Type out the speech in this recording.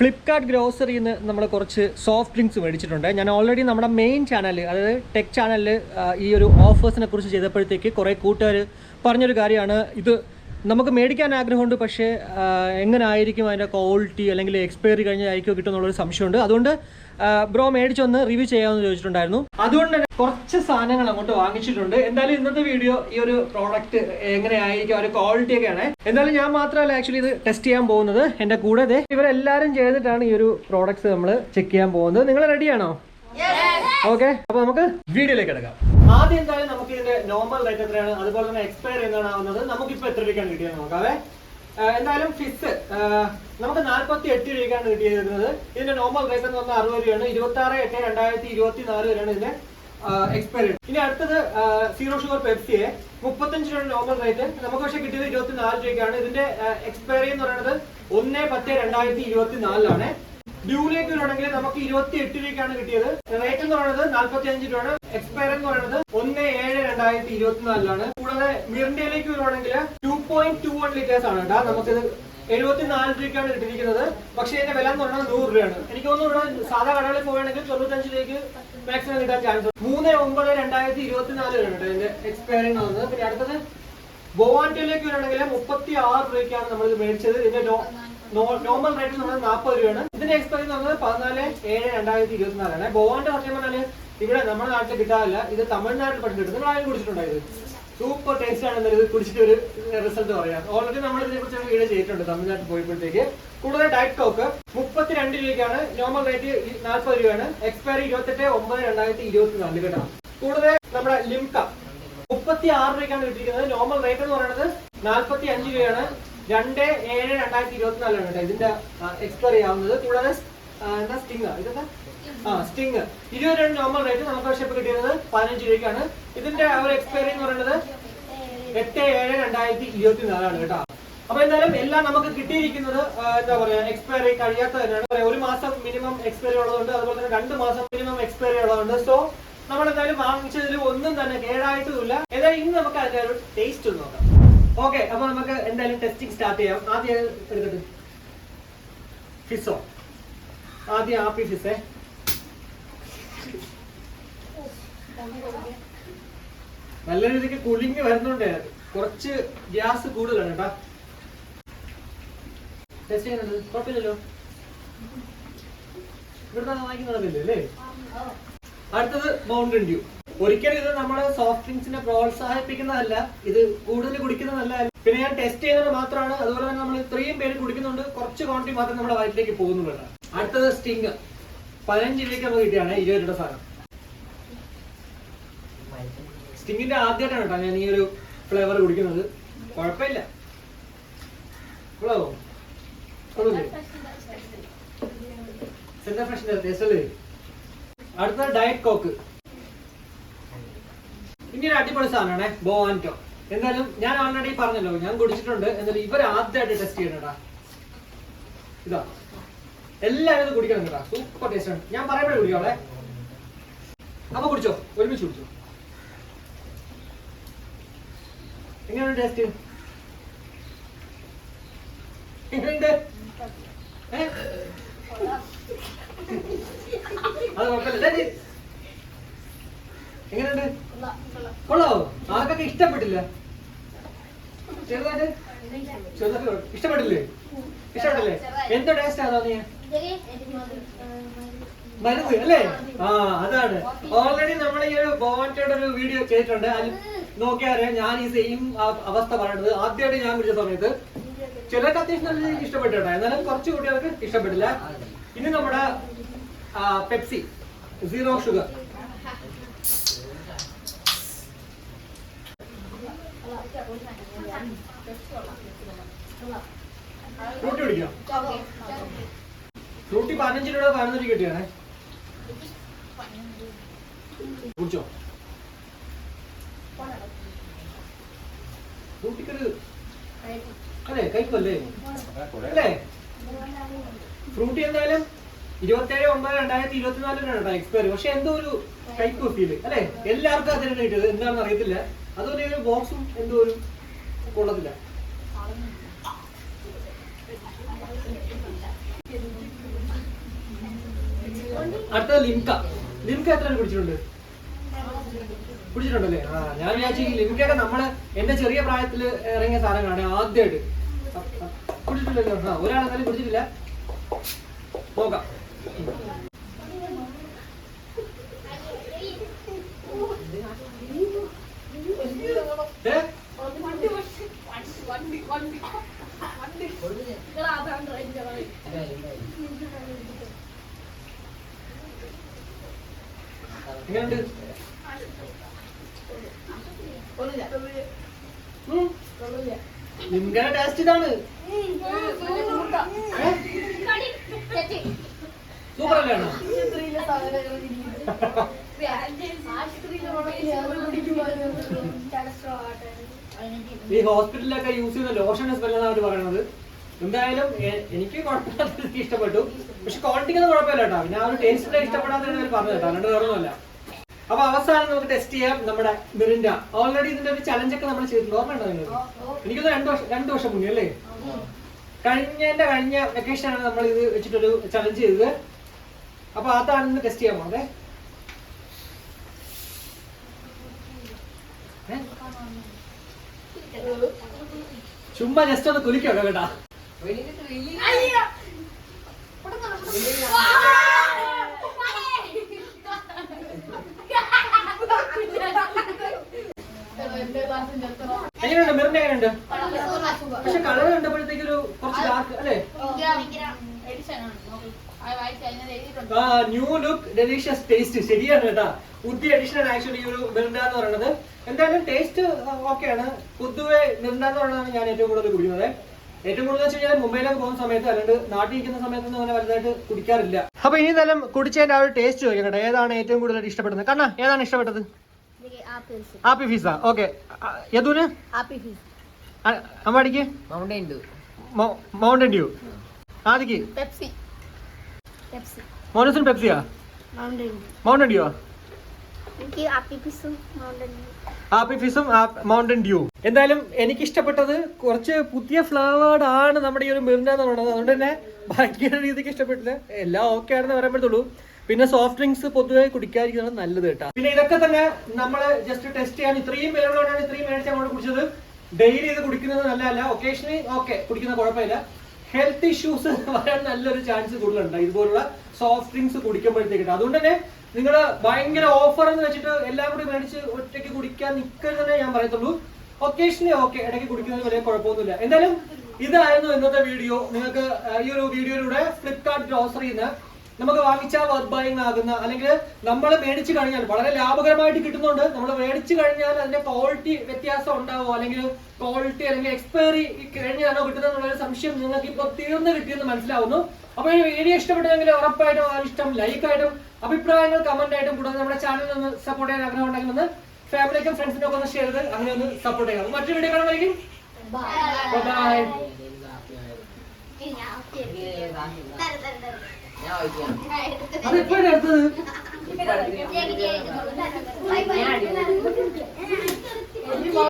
ഫ്ലിപ്കാർട്ട് ഗ്രോസറിയിൽ നിന്ന് നമ്മൾ കുറച്ച് സോഫ്റ്റ് ഡ്രിങ്ക്സ് മേടിച്ചിട്ടുണ്ട്. ഞാൻ ഓൾറെഡി നമ്മുടെ മെയിൻ ചാനൽ അതായത് ടെക് ചാനലിൽ ഈ ഒരു ഓഫേഴ്സിനെ കുറിച്ച് ചെയ്തപ്പോഴത്തേക്ക് കുറേ കൂട്ടുകാർ പറഞ്ഞൊരു കാര്യമാണ്. ഇത് നമുക്ക് മേടിക്കാൻ ആഗ്രഹമുണ്ട് പക്ഷേ എങ്ങനെയായിരിക്കും അതിന്റെ ക്വാളിറ്റി അല്ലെങ്കിൽ എക്സ്പയറി കഴിഞ്ഞായിരിക്കും കിട്ടുമെന്നുള്ളൊരു സംശയമുണ്ട്. അതുകൊണ്ട് ബ്രോ മേടിച്ചൊന്ന് റിവ്യൂ ചെയ്യാമെന്ന് ചോദിച്ചിട്ടുണ്ടായിരുന്നു. അതുകൊണ്ട് തന്നെ കുറച്ച് സാധനങ്ങൾ അങ്ങോട്ട് വാങ്ങിച്ചിട്ടുണ്ട്. എന്തായാലും ഇന്നത്തെ വീഡിയോ ഈ ഒരു പ്രോഡക്റ്റ് എങ്ങനെയായിരിക്കും ഒരു ക്വാളിറ്റി ഒക്കെയാണ്. എന്തായാലും ഞാൻ മാത്രമല്ല ആക്ച്വലി ഇത് ടെസ്റ്റ് ചെയ്യാൻ പോകുന്നത്. എന്റെ കൂടെ ദേ ഇവരെല്ലാവരും ചെയ്തിട്ടാണ് ഈ ഒരു പ്രോഡക്ട്സ് നമ്മൾ ചെക്ക് ചെയ്യാൻ പോകുന്നത്. നിങ്ങൾ റെഡിയാണോ ഓക്കെ അപ്പൊ നമുക്ക് വീഡിയോയിലേക്ക് എടുക്കാം ആദ്യം എന്തായാലും നമുക്ക് ഇതിന്റെ നോർമൽ റേറ്റ് എത്രയാണ്? അതുപോലെ തന്നെ എക്സ്പയർ എന്നാണ് ആവുന്നത് നമുക്ക് ഇപ്പൊ എത്ര രൂപയ്ക്കാണ് കിട്ടിയത് നോക്കാവേ എന്തായാലും ഫിസ് നമുക്ക് നാല്പത്തി എട്ട് രൂപയ്ക്കാണ് കിട്ടിയിരുന്നത് ഇതിന്റെ നോർമൽ റേറ്റ് എന്ന് പറഞ്ഞാൽ അറുപത് രൂപയാണ്. ഇരുപത്തി ആറ് എട്ട് രണ്ടായിരത്തി ഇരുപത്തി നാല് വരെയാണ് ഇതിന്റെ എക്സ്പയർ ഇനി അടുത്തത് സീറോ ഷുഗർ പെപ്സിയെ മുപ്പത്തഞ്ച് രൂപ നോർമൽ റേറ്റ് നമുക്ക് പക്ഷേ കിട്ടിയത് ഇരുപത്തി നാല് രൂപയ്ക്കാണ്. ഇതിന്റെ എക്സ്പയറി എന്ന് പറയുന്നത് ഒന്ന് പത്ത് രണ്ടായിരത്തി ഇരുപത്തി നാലിലാണ് ഡ്യൂലേക്ക് വരുവാണെങ്കിൽ നമുക്ക് ഇരുപത്തി എട്ട് രൂപയ്ക്കാണ് കിട്ടിയത്. റേറ്റ് എന്ന് പറയുന്നത് നാല്പത്തി അഞ്ച് രൂപയാണ്. എക്സ്പയർ എന്ന് പറയുന്നത് ഒന്ന് ഏഴ് രണ്ടായിരത്തി ഇരുപത്തിനാലിലാണ്. കൂടാതെ മിറിൻഡയിലേക്ക് വരുവാണെങ്കിൽ two point two one litres ആണ് കേട്ടോ. നമുക്കിത് എഴുപത്തിനാല് രൂപയ്ക്കാണ് കിട്ടിയിരിക്കുന്നത്. പക്ഷെ ഇതിന്റെ വില എന്ന് പറഞ്ഞാൽ നൂറ് രൂപയാണ്. എനിക്ക് തോന്നുന്നു സാധാ കടകളിൽ പോവുകയാണെങ്കിൽ തൊണ്ണൂറ്റഞ്ച് രൂപയ്ക്ക് മാക്സിമം കിട്ടാൻ ചാൻസ് മൂന്ന് ഒമ്പത് രണ്ടായിരത്തി ഇരുപത്തിനാല് വരെയാണ് കേട്ടോ ഇതിന്റെ എക്സ്പയറി വന്നത് പിന്നെ അടുത്തത് ഗോവാൻഡിയിലേക്ക് വരുവാണെങ്കിൽ മുപ്പത്തി ആറ് രൂപയ്ക്കാണ് നമ്മൾ ഇത് മേടിച്ചത്. ഇതിന്റെ നോർമൽ റേറ്റ് എന്ന് പറഞ്ഞാൽ നാൽപ്പത് രൂപയാണ്. ഇതിന്റെ എക്സ്പയറി പറയുന്നത് പതിനാല് ഏഴ് രണ്ടായിരത്തി ഇരുപത്തിനാലാണ്. ബോവാന്റെ സത്യം പറഞ്ഞാൽ ഇവിടെ നമ്മുടെ നാട്ടിൽ കിട്ടാറില്ല. ഇത് തമിഴ്നാട്ടിൽ പറ്റി കിട്ടും നിങ്ങൾ ആരും കുടിച്ചിട്ടുണ്ടായത് സൂപ്പർ ടേസ്റ്റ് ആണ് ഇത് കുടിച്ചിട്ട് ഒരു റിസൾട്ട് പറയാം. ഓൾറെഡി നമ്മൾ ഇതിനെ കുറിച്ച് വീഡിയോ ചെയ്തിട്ടുണ്ട് തമിഴ്നാട്ടിൽ പോയപ്പോഴത്തേക്ക്. കൂടുതൽ ഡയറ്റ് കോക്ക് മുപ്പത്തിരണ്ട് രൂപയ്ക്കാണ് നോർമൽ റേറ്റ് നാൽപ്പത് രൂപയാണ്. എക്സ്പയറി ഇരുപത്തെട്ട് ഒമ്പത് രണ്ടായിരത്തി ഇരുപത്തിനാല് കേട്ടോ. കൂടുതൽ നമ്മുടെ ലിംക. മുപ്പത്തി ആറ് രൂപയ്ക്കാണ് കിട്ടിയിരിക്കുന്നത്. നോർമൽ റേറ്റ് എന്ന് പറയുന്നത് നാൽപ്പത്തി അഞ്ച് രൂപയാണ്. രണ്ട് ഏഴ് രണ്ടായിരത്തി ഇരുപത്തിനാലാണ് കേട്ടോ ഇതിന്റെ എക്സ്പയറി ആവുന്നത് കൂടാതെ എന്താ സ്റ്റിങ് ഇതെന്താ? ആ സ്റ്റിങ് ഇരുപത് രണ്ട് നോർമൽ റേറ്റ് നമുക്ക് പക്ഷേ ഇപ്പൊ കിട്ടിയത് പതിനഞ്ച് രൂപയ്ക്കാണ്. ഇതിന്റെ ഒരു എക്സ്പയറി എന്ന് പറയുന്നത് എട്ട് ഏഴ് രണ്ടായിരത്തി ഇരുപത്തിനാലാണ് കേട്ടോ. അപ്പൊ എന്തായാലും എല്ലാം നമുക്ക് കിട്ടിയിരിക്കുന്നത് എന്താ പറയാ എക്സ്പയറി കഴിയാത്ത തന്നെയാണ് ഒരു മാസം മിനിമം എക്സ്പയറി ഉള്ളതുണ്ട് അതുപോലെ തന്നെ രണ്ട് മാസം മിനിമം എക്സ്പയറി ഉള്ളതുണ്ട് സോ നമ്മൾ എന്തായാലും വാങ്ങിച്ചതിൽ ഒന്നും തന്നെ കേടായിട്ടുമില്ല. ഏതായാലും ഇന്ന് നമുക്ക് അതിന്റെ ഒരു ടേസ്റ്റ് നോക്കാം. ഓക്കെ അപ്പൊ നമുക്ക് എന്തായാലും ടെസ്റ്റിംഗ് സ്റ്റാർട്ട് ചെയ്യാം. ആദ്യം എടുക്കട്ടെ ഫിസോ ആദ്യം ആപ്പി ഫിസേ നല്ല രീതിക്ക് കുളിങ്ങി വരുന്നുണ്ട്. കുറച്ച് ഗ്യാസ് കൂടുതലാണ് കേട്ടാ. ടെസ്റ്റ് ചെയ്യുന്നുണ്ട്. കുഴപ്പമില്ലല്ലോ. ഇവിടുന്ന് വാങ്ങിക്കുന്നതല്ലേ? അല്ലേ അടുത്തത് മൗണ്ടൻ ഡ്യൂ ഒരിക്കലും ഇത് നമ്മുടെ സോഫ്റ്റ് ഡ്രിങ്ക്സിനെ പ്രോത്സാഹിപ്പിക്കുന്നതല്ല ഇത് കൂടുതൽ കുടിക്കുന്നതല്ല. പിന്നെ ഞാൻ ടെസ്റ്റ് ചെയ്യുന്നത് മാത്രമാണ്. അതുപോലെ തന്നെ നമ്മൾ ഇത്രയും പേര് കുടിക്കുന്നുണ്ട്. കുറച്ച് ക്വാണ്ടിറ്റി മാത്രം നമ്മുടെ വയറ്റിലേക്ക് പോകുന്നുള്ളൂ അടുത്തത് സ്റ്റിങ് പതിനഞ്ച് രൂപയ്ക്ക് നമുക്ക് കിട്ടിയാണ് ഇരുപത് രൂപ സാധനം. സ്റ്റിങ്ങിന്റെ ആദ്യമായിട്ടാണ് കേട്ടോ ഞാൻ ഈ ഒരു ഫ്ലേവർ കുടിക്കുന്നത്. കുഴപ്പമില്ല. അടുത്ത ഡയറ്റ് കോക്ക് ഇനി ഒരു അടിപൊളി സാധനമാണ് ബോവാന്റോ. എന്തായാലും ഞാൻ ഓൾറെഡി പറഞ്ഞല്ലോ ഞാൻ കുടിച്ചിട്ടുണ്ട്. എന്നാലും ഇവർ ആദ്യമായിട്ട് ടെസ്റ്റ് ചെയ്യണടാ ഇതാ. എല്ലാവരും ഇത് കുടിക്കണം കേട്ടാ. സൂപ്പർ ടേസ്റ്റ് ആണ്. ഞാൻ പറയുമ്പോഴേ കുടിക്കോളെ അപ്പൊ കുടിച്ചോ. ഒരുമിച്ച് കുടിച്ചോ. എങ്ങനെയാണ് ടേസ്റ്റ് എങ്ങനെയുണ്ട്? അത് കുഴപ്പമില്ല. എങ്ങനെയുണ്ട്? കൊള്ളാവോ ആർക്കൊക്കെ ഇഷ്ടപ്പെട്ടില്ല? ചെറുതായിട്ട്. ഇഷ്ടപ്പെട്ടില്ലേ? ഇഷ്ടപ്പെട്ടില്ലേ? എന്തോ ടേസ്റ്റ് ആണോ നീ? മരുന്ന് അല്ലേ? ആ അതാണ്. ഓൾറെഡി നമ്മൾ ഈ ഒരു ബോവന്റയുടെ ഒരു വീഡിയോ ചെയ്തിട്ടുണ്ട്. അതിൽ നോക്കിയാൽ ഞാൻ ഈ സെയിം അവസ്ഥ പറയുന്നത് ആദ്യമായിട്ട് ഞാൻ വിളിച്ച സമയത്ത് ചിലർക്ക് അത്യാവശ്യം നല്ല രീതിക്ക് ഇഷ്ടപ്പെട്ടു എന്നാലും കുറച്ച് കുട്ടികൾക്ക് ഇഷ്ടപ്പെട്ടില്ല. ഇനി നമ്മുടെ പെപ്സി സീറോ ഷുഗർ ഫ്രൂട്ടി പതിനഞ്ച് രൂപ പതിനൊന്ന് രൂപ കിട്ടിയാണേ. കുടിച്ചോ? അല്ലേ അല്ലേ? ഫ്രൂട്ടി എന്തായാലും ഇരുപത്തേഴ് ഒമ്പത് രണ്ടായിരത്തി ഇരുപത്തിനാലിനാണ് എക്സ്പയറി പക്ഷെ എന്തോ ഒരു കൈപ്പ് ഫീൽ അല്ലെ? എല്ലാവർക്കും അതിനാണ് കിട്ടിയത്. എന്താണെന്ന് അറിയത്തില്ല. അതുപോലെ ബോക്സും എന്തോ ഒരു കൊള്ളത്തില്ല. അടുത്തത് ലിംക. ലിംക എത്ര പിടിച്ചിട്ടുണ്ട് കുടിച്ചിട്ടുണ്ട്? കുടിച്ചിട്ടുണ്ടല്ലേ? ആ ഞാൻ വിചാരിച്ചു ഈ ലിംകയൊക്കെ നമ്മൾ എന്റെ ചെറിയ പ്രായത്തിൽ ഇറങ്ങിയ സാധനങ്ങളാണ് ആദ്യമായിട്ട് പിടിച്ചിട്ടില്ലല്ലോ ആ ഒരാളെന്നാലും കുടിച്ചിട്ടില്ല. നോക്കാം. ലിംകയുടെ ടേസ്റ്റ് ഇതാണ്. സൂപ്പർ അല്ലേ അണ്ണാ? ഈ ഹോസ്പിറ്റലിലൊക്കെ യൂസ് ചെയ്യുന്ന ലോഷൻ സ്മെൽ എന്നാണ് അവർ പറയുന്നത് എന്തായാലും എനിക്ക് കുഴപ്പമില്ലാത്ത ഇഷ്ടപ്പെട്ടു. പക്ഷെ ക്വാളിറ്റിക്ക് ഒന്നും കുഴപ്പമില്ല കേട്ടോ. പിന്നെ ആ ഒരു ടേസ്റ്റിലെ ഇഷ്ടപ്പെടാതെ പറഞ്ഞു കേട്ടോ അല്ലാണ്ട് വേറൊന്നുമല്ല. അപ്പൊ അവസാനം നമുക്ക് ടെസ്റ്റ് ചെയ്യാം നമ്മുടെ മിറിൻഡ. ഓൾറെഡി ഇതിന്റെ ഒരു ചലഞ്ച് ഒക്കെ നമ്മൾ ചെയ്തിട്ടുണ്ട്. ഓർമ്മയുണ്ടോ നിങ്ങൾ എനിക്കൊന്ന് രണ്ടു വർഷം രണ്ടു വർഷം മുന്നേ അല്ലേ? കഴിഞ്ഞ കഴിഞ്ഞ വെക്കേഷൻ ആണ് നമ്മൾ ഇത് വെച്ചിട്ടൊരു ചലഞ്ച് ചെയ്തത്. അപ്പൊ അതാണ് ഇന്ന് ടെസ്റ്റ് ചെയ്യാൻ പോകുന്നത്? ചുമ്മാ ജസ്റ്റ് ഒന്ന് കുലിക്കോ കേട്ടാ എങ്ങനെയുണ്ട് മിറിന്റെ എങ്ങനെയുണ്ട് പക്ഷെ കളർ കണ്ടപ്പോഴത്തേക്ക് ഒരു കുറച്ച് ഡാർക്ക് അല്ലേ ആ ന്യൂ ലുക്ക് ഡെലീഷ്യസ് ടേസ്റ്റ് ശരിയാണ് കേട്ടാ. പുതിയ അഡീഷണൽ ആക്ച്വലി ഈ ഒരു മിറിൻഡ എന്ന് പറയുന്നത് എന്തായാലും ടേസ്റ്റ് ഓക്കെയാണ് പൊതുവെ മിറിൻഡ എന്ന് പറയുന്നതാണ് ഞാൻ ഏറ്റവും കൂടുതൽ കുടിക്കുന്നത്. ഏറ്റവും കൂടുതൽ വെച്ച് കഴിഞ്ഞാൽ മുംബൈയിലൊക്കെ പോകുന്ന സമയത്ത് അല്ലാണ്ട് നാട്ടിൽ ഇരിക്കുന്ന സമയത്തൊന്നും അങ്ങനെ വലുതായിട്ട് കുടിക്കാറില്ല. അപ്പൊ ഇനി എന്തായാലും കുടിച്ചതിന്റെ ആ ഒരു ടേസ്റ്റ് ചോദിക്കട്ടെ കേട്ടോ. ഏതാണ് ഏറ്റവും കൂടുതൽ ഇഷ്ടപ്പെടുന്നത്? കണ്ണ ഏതാണ് ഇഷ്ടപ്പെട്ടത്? Appy Fizz. ഓക്കെ. യദുന് അമ്മടിക്ക്? Mountain Dew. Mountain Dew. ആദിക്ക്? Pepsi. മോനസിന് പെപ്സിയാ മൗണ്ടൻ എനിക്ക് ആപ്പി ഫിസും മൗണ്ടൻ ഡ്യൂ എന്തായാലും എനിക്ക് ഇഷ്ടപ്പെട്ടത് കുറച്ച് പുതിയ ഫ്ലേവേർഡ് ആണ് നമ്മുടെ ഈ ഒരു മിറിൻഡ എന്ന് പറയുന്നത് അതുകൊണ്ട് തന്നെ ഭയങ്കര രീതിക്ക് ഇഷ്ടപ്പെട്ടില്ല. എല്ലാം ഓക്കെ ആണെന്ന് പറയാൻ പറ്റുള്ളൂ പിന്നെ സോഫ്റ്റ് ഡ്രിങ്ക്സ് പൊതുവെ കുടിക്കാതിരിക്കുന്നത് നല്ലത് കേട്ടോ. പിന്നെ ഇതൊക്കെ തന്നെ നമ്മൾ ജസ്റ്റ് ടെസ്റ്റ് ചെയ്യാൻ ഇത്രയും പേരുകളോടാണ് ഇത്രയും മേടിച്ച് അങ്ങോട്ട് കുടിച്ചത്. ഡെയിലി ഇത് കുടിക്കുന്നത് നല്ലതല്ല. ഒക്കേഷണലി ഓക്കെ കുടിക്കുന്ന കുഴപ്പമില്ല. ഹെൽത്ത് ഇഷ്യൂസ് വരാൻ നല്ലൊരു ചാൻസ് കൂടുതലുണ്ട്. ഇതുപോലുള്ള സോഫ്റ്റ് ഡ്രിങ്ക്സ് കുടിക്കുമ്പോഴത്തേക്കിട്ട്. അതുകൊണ്ട് തന്നെ നിങ്ങൾ ഭയങ്കര ഓഫർ എന്ന് വെച്ചിട്ട് എല്ലാം കൂടി മേടിച്ച് ഒറ്റയ്ക്ക് കുടിക്കാൻ നിൽക്കരുതെന്നേ ഞാൻ പറയത്തുള്ളൂ. ഒക്കേഷനെ ഓക്കെ ഇടയ്ക്ക് കുടിക്കുന്നത് വലിയ കുഴപ്പമൊന്നുമില്ല. എന്തായാലും ഇതായിരുന്നു ഇന്നത്തെ വീഡിയോ നിങ്ങൾക്ക് ഈ ഒരു വീഡിയോയിലൂടെ ഫ്ലിപ്കാർട്ട് ഗ്രോസറിന്ന് നമുക്ക് വാങ്ങിച്ചാൽ വർത്ത് ബൈങ് ആകുന്ന അല്ലെങ്കിൽ നമ്മൾ മേടിച്ചു കഴിഞ്ഞാൽ വളരെ ലാഭകരമായിട്ട് കിട്ടുന്നുണ്ട്. നമ്മൾ മേടിച്ചു കഴിഞ്ഞാൽ അതിന്റെ ക്വാളിറ്റി വ്യത്യാസം ഉണ്ടാവോ? അല്ലെങ്കിൽ ക്വാളിറ്റി അല്ലെങ്കിൽ എക്സ്പയറി കഴിഞ്ഞാണോ കിട്ടുന്നത് ഒരു സംശയം നിങ്ങൾക്ക് ഇപ്പോൾ തീർന്നു കിട്ടിയെന്ന് മനസ്സിലാവുന്നു. അപ്പോൾ ഈ വീഡിയോ ഇഷ്ടപ്പെട്ടെങ്കിൽ ഉറപ്പായിട്ടും ആ ഇഷ്ടം ലൈക്ക് ആയിട്ടും അഭിപ്രായങ്ങൾ കമന്റ് ആയിട്ടും കൂടാതെ നമ്മുടെ ചാനലിൽ ഒന്ന് സപ്പോർട്ട് ചെയ്യാൻ ആഗ്രഹം ഉണ്ടെങ്കിൽ ഒന്ന് ഫാമിലിക്കും ഫ്രണ്ട്സിനും ഒക്കെ ഒന്ന് ഷെയർ ചെയ്ത് അങ്ങനെ ഒന്ന് സപ്പോർട്ട് ചെയ്യാം മറ്റൊരു വീഡിയോ കാണുമായിരിക്കും ബൈ ഞാൻ ഒഴിക്കാം അത് എപ്പോഴാണ് എടുത്തത് ബൈ